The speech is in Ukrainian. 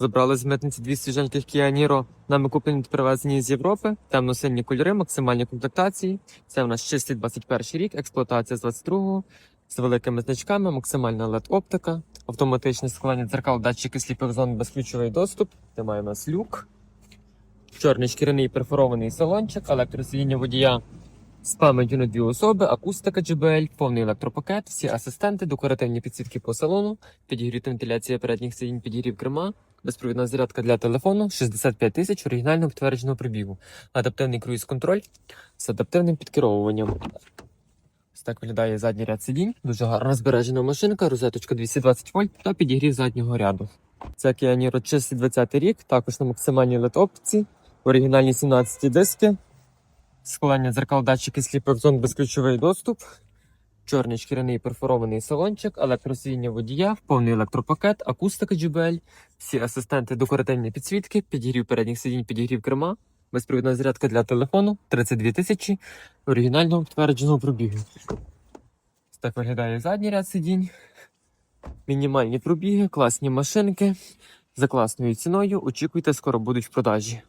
Забрали з митниці дві свіженьких Niro. Нами куплені привезені з Європи. Темно-сині кольори, максимальні комплектації. Це в нас чистий 21 рік, експлуатація з 22-го, з великими значками, максимальна LED-оптика, автоматичне складання дзеркал, датчики сліпих зон, безключовий доступ. Де має у нас люк. Чорний шкіряний перфорований салончик, електросидіння водія з пам'яттю на дві особи, акустика JBL, повний електропакет, всі асистенти, декоративні підсвітки по салону, підігрів вентиляція передніх сидінь, підігрів керма, безпровідна зарядка для телефону, 65 тисяч оригінального підтвердженого пробігу, адаптивний круїз-контроль з адаптивним підкеровуванням. Так виглядає задній ряд сидінь. Дуже гарна збережена машинка, розеточка 220 вольт та підігрів заднього ряду. Це Kia Niro чистий 20 рік, також на максимальній LED-оптиці, оригінальні 17 диски, складання дзеркал, датчики сліпих зон, безключовий доступ, чорний шкіряний перфорований салончик, електросидіння водія, повний електропакет, акустика JBL, всі асистенти декоративні підсвітки, підігрів передніх сидінь, підігрів керма, безпровідна зарядка для телефону, 32 тисячі оригінального підтвердженого пробігу. Так виглядає задній ряд сидінь. Мінімальні пробіги, класні машинки за класною ціною. Очікуйте, скоро будуть в продажі.